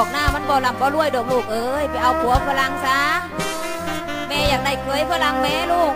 อกขอกหน้ามันบ่ลำบ่รวยดอกลูกเอ้ยไปเอาผัวฝรั่งซะแม่อยากได้เคยฝรั่งแม่ลูก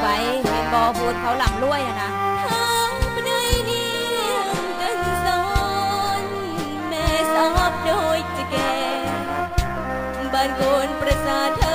ไปเห็นบอพูดเขาลำรวยอะนะทางไปได้เนียอนแม่สอบโดยจะแก่บ้านโกนประสาท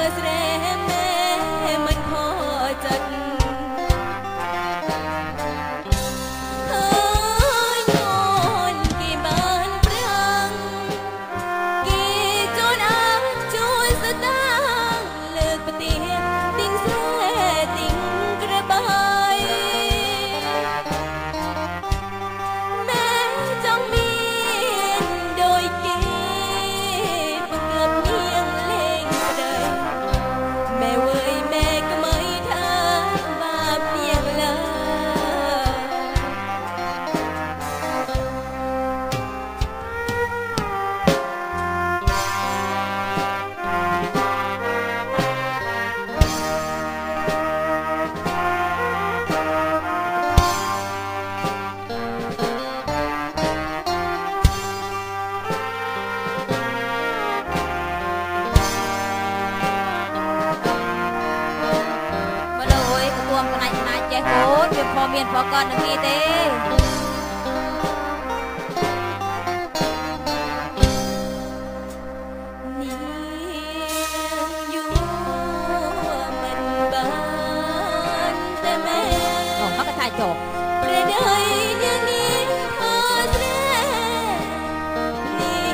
មកមានប្រកបនឹងអីទេចូលព្រះដៃនាងនេះអស្រែ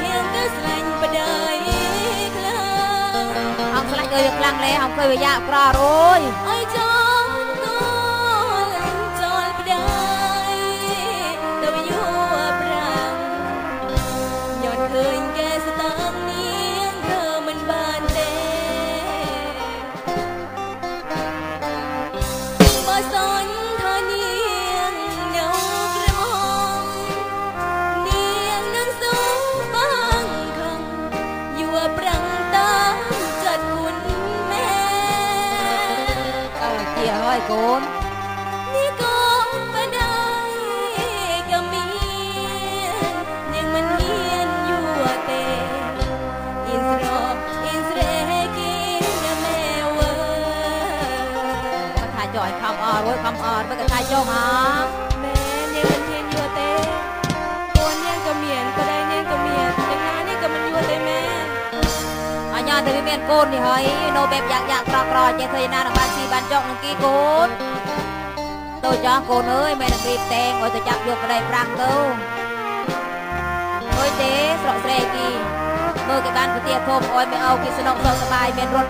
នាងក៏ស្រឡាញ់បដៃខ្លាំងអង្គស្រឡាញ់អើយខ្លាំងលេអង្គុយវាយ៉ាក្រអរអើយអើយចូល เกี่ยวไอ้โกนนี่ก็มาได้ก็เมียนยังมันเมียนอยู่เตอินสรอบอินสเรกินนะแม่เว้ยก็ถ่ายจ่อยคำอ่อนโว้ยคำอ่อนมันก็ถ่ายจงหาแม่เนี่ยมันเทียนอยัวเต้ตัวเนี่ยก็เมียนก็ได้เนี่ยก็เมียนยังงานนี่ก็มันอยัวเต้แม่อาญาเธอไม่เมียนโกนนี่เฮ้ยโนแบบอยากอยากกรอกรอเจเธอนาหนังบ้าน ชีบ้านจอกหนังกี้โกนตัวจ้องโกนเอ้ยไม่ต้องรีบแต่งโอ้ยจะจับยกกระไดปรังเต้าโอ้ยเจ๊สระเสรกีเมื่อกี้บ้านผู้เตี้ยทมโอ้ยไม่เอากินสนองสบายเมียนรถ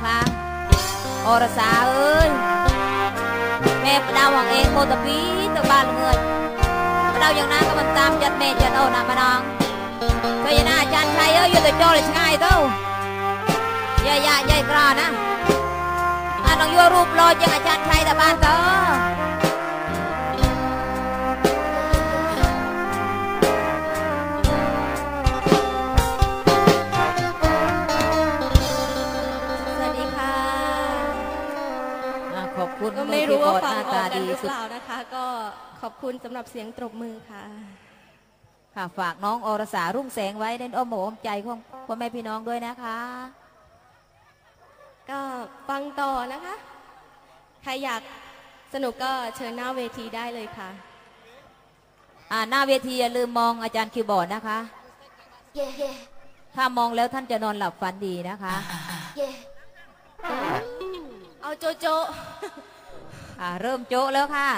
ខ្លះអរសាអើយមេផ្ដៅមកអេកូតាពីទៅបានល្ងើចផ្ដៅយ៉ាងណាក៏មិនតាមចិត្តមេចិត្តអូនណាម្ដងទៅយ៉ាងណាអាចារ្យខ្លៃអើយយកទៅចូលឲ្យឆ្ងាយទៅយាយយាយក្រណាអានឹងយករូបលោជាងអាចារ្យខ្លៃទៅបានទៅ กตากันดีหรือสุดเปล่านะคะ ก็ขอบคุณสำหรับเสียงตรบมือค่ะ ค่ะฝากน้องอรสารุ่งแสงไว้ในอ้อมอกอ้อมใจของพ่อแม่พี่น้องด้วยนะคะ ก็ฟังต่อนะคะ ใครอยากสนุกก็เชิญหน้าเวทีได้เลยค่ะ อ่าหน้าเวทีอย่าลืมมองอาจารย์คิวบอร์ดนะคะ ถ้ามองแล้วท่านจะนอนหลับฝันดีนะคะ เอาโจโจอ่า เริ่มโจ๊ะแล้วค่ะ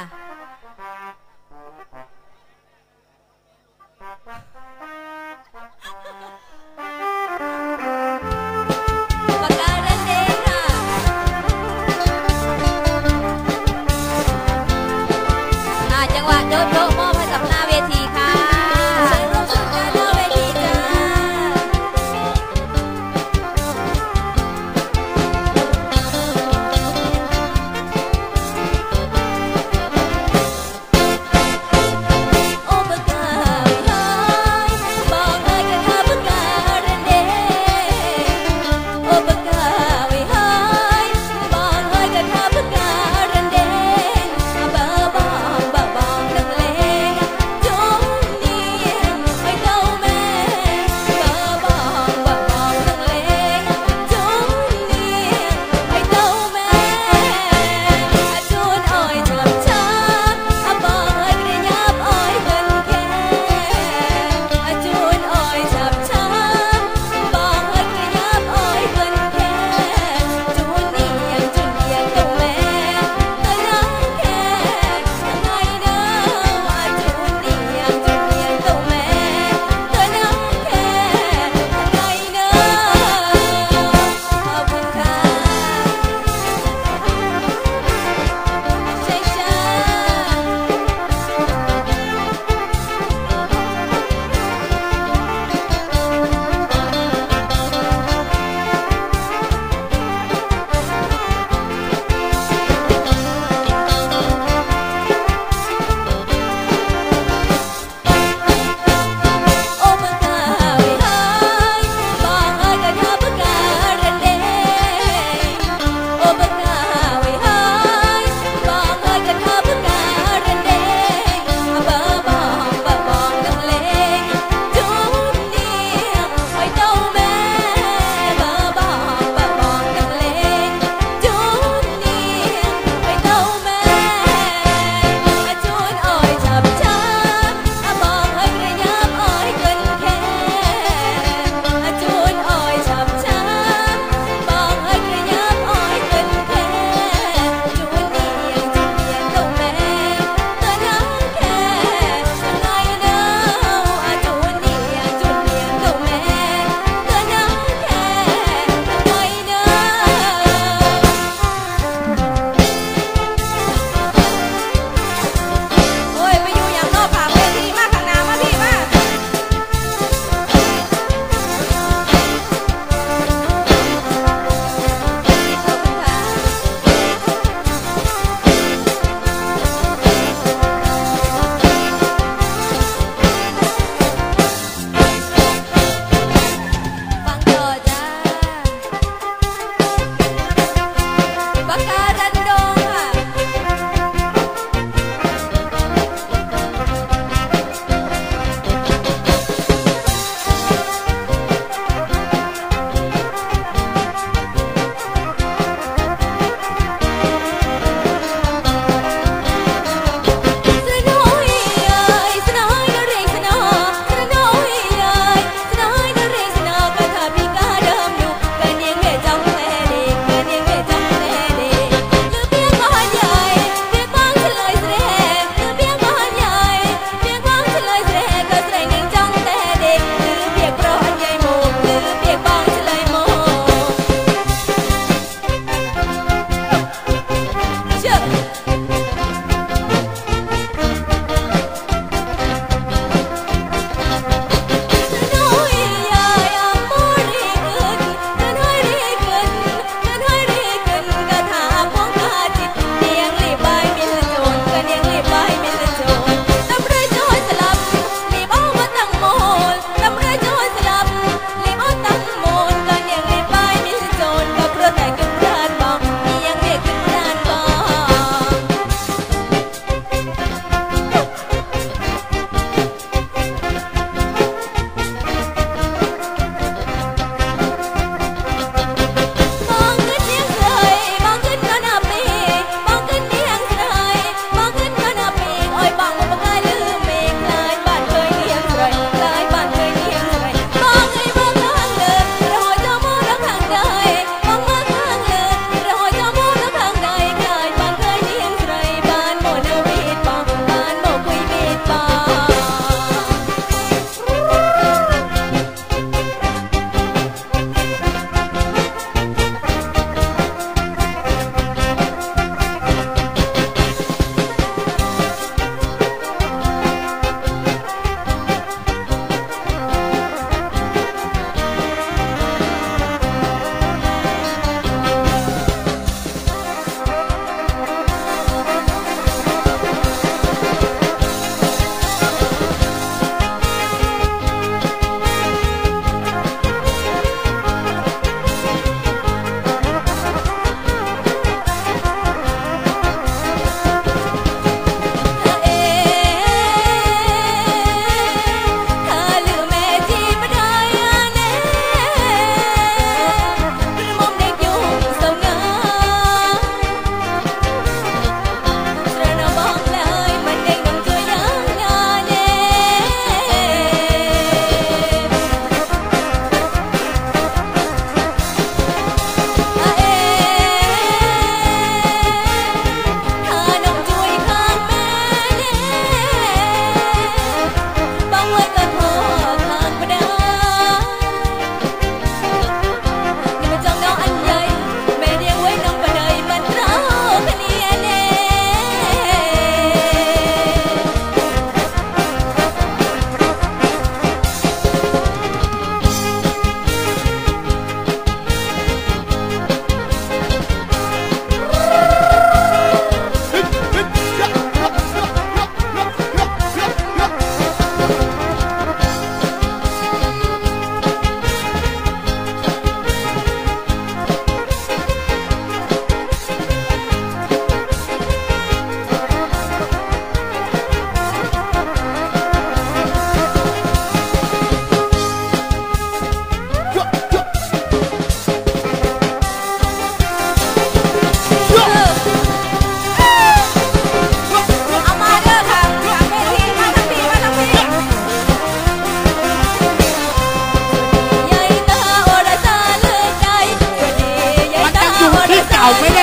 I'll.